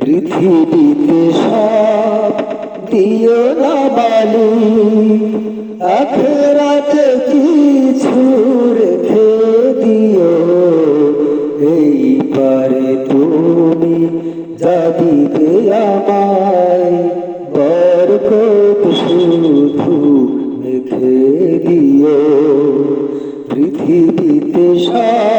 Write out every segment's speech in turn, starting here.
পৃথিবীতে সব দিও না বালি। আখেরাতে কিছু রেখে দিও। এই পারে তুমি যা আমায়। বরকত শুধু মেখে দিও। পৃথিবীতে সব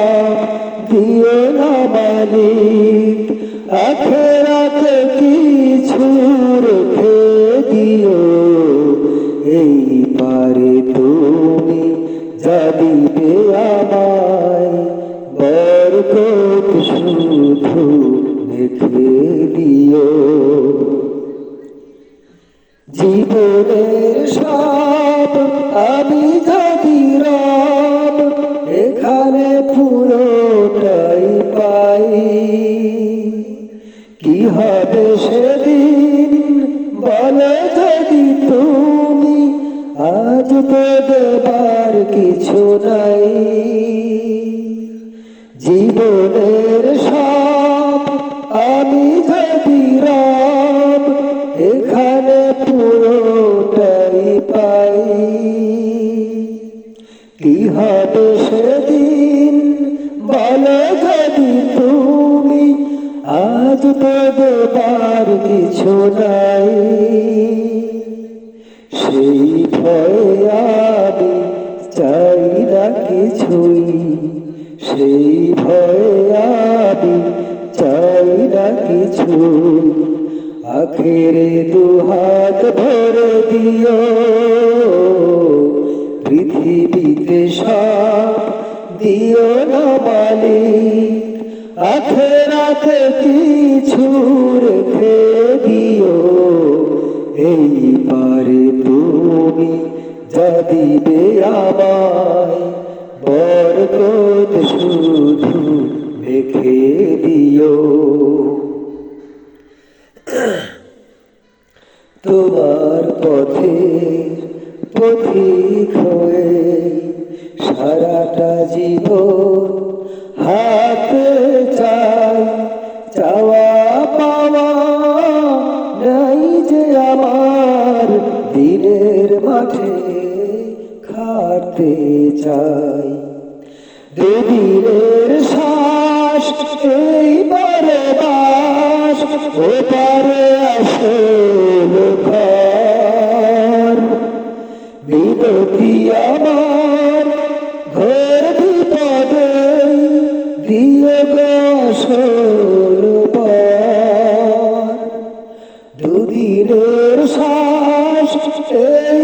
দিবে আমায় বরকত শুধু মেখে দিও। জীবনের সব আমি যদি রব, এখানে পুরোটাই পাই। কি হবে সেদিন বলে যদি তুমি আজ তো দেবার কিছু নাই। জীবনের সব আমি যদি রব এখানে পুরোটাই পাই। কি হবে সেদিন, বলো যদি তুমি, আজ তো দেবার কিছু নাই। ভয়ে আমি চাই না কিছুই। সেই ভয়ে আমি চাই না কিছু আখেরে দুহাত ভরে দিও। পৃথিবীতে সব দিও না মালিক। আখেরাতে কিছু রেখে দিও। এই পারে তুমি যা দিবে আমায় বরকত শুধু রেখে দিও। তোমার পথে পথিক হয়ে সারাটা জীবন হাতে খাটতে চাই। দুদিনের শ্বাস এই বারে বাস ও পারে আসল ঘর বিনতি আমার ঘর বিপদে দিয়ে গসল দুদিনের শ্বাস এই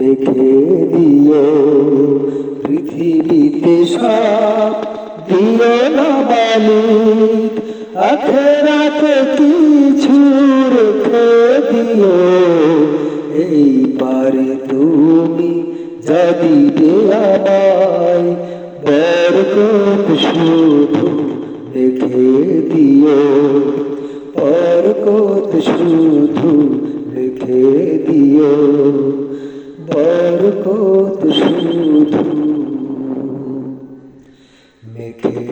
রেখে দিও পৃথিবীতে সব দিও না মালিক। আখেরাতে কিছু রেখে দিও। এই পারে তুমি যদি আমায় বরকত শুধু রেখে দিও। শুধু মেখে দিও